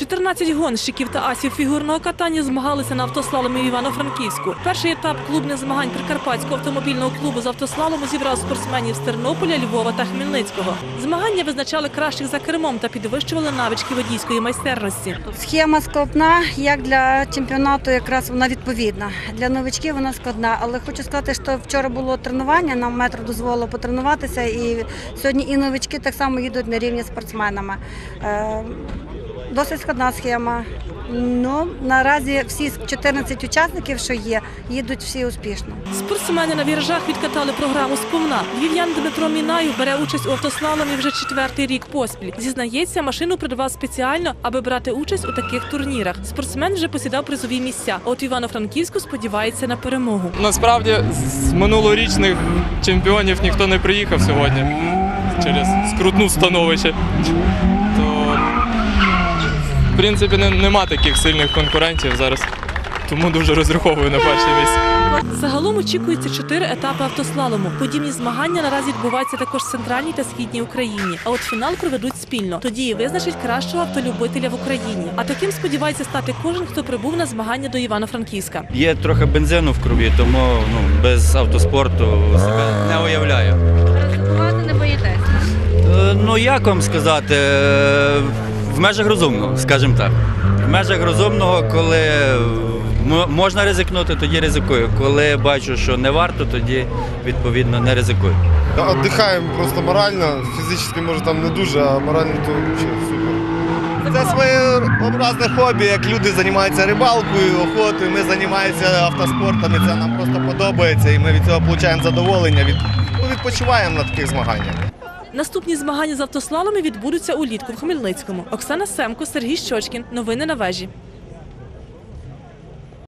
14 гонщиків та асів фігурного катання змагалися на автослаломі Івано-Франківську. Перший етап клубних змагань Прикарпатського автомобільного клубу з автослалому зібрав спортсменів з Тернополя, Львова та Хмельницького. Змагання визначали кращих за кермом та підвищували навички водійської майстерності. Схема складна, як для чемпіонату, якраз вона відповідна. Для новичків вона складна, але хочу сказати, що вчора було тренування, нам метро дозволило потренуватися, і сьогодні і новички так само їдуть на рівні з спортсменами. Досить складна схема. Ну, наразі всі 14 учасників, що є, їдуть всі успішно. Спортсмени на віражах відкатали програму сповна. Львів'ян Дмитро Мінаєв бере участь у автослаломі вже четвертий рік поспіль. Зізнається, машину придбав спеціально, аби брати участь у таких турнірах. Спортсмен вже посідав призові місця. А от Івано-Франківську сподівається на перемогу. Насправді з минулорічних чемпіонів ніхто не приїхав сьогодні через скрутну становище. Принципі, не- нема таких сильних конкурентів зараз. Тому дуже розраховую на перше місце. Загалом очікується чотири етапи автослалому. Подібні змагання наразі відбуваються також в центральній та східній Україні. А от фінал проведуть спільно. Тоді і визначить кращого автолюбителя в Україні. А таким сподівається стати кожен, хто прибув на змагання до Івано-Франківська. Є трохи бензину в крові, тому ну, без автоспорту себе не уявляю. Ризикувати не боїтесь. Е, Ну як вам сказати, е, в межах розумного, скажімо так. В межах розумного, коли можна ризикнути, тоді ризикую. Коли бачу, що не варто, тоді відповідно не ризикую. Отдихаємо просто морально, фізично може там не дуже, а морально то супер. Це своєобразне хобі, як люди займаються рибалкою, охотою. Ми займаємося автоспортом, і це нам просто подобається, і ми від цього отримуємо задоволення. Від, ну, відпочиваємо на таких змаганнях. Наступні змагання з автослалами відбудуться улітку в Хмельницькому. Оксана Семко, Сергій Щочкін. Новини на вежі.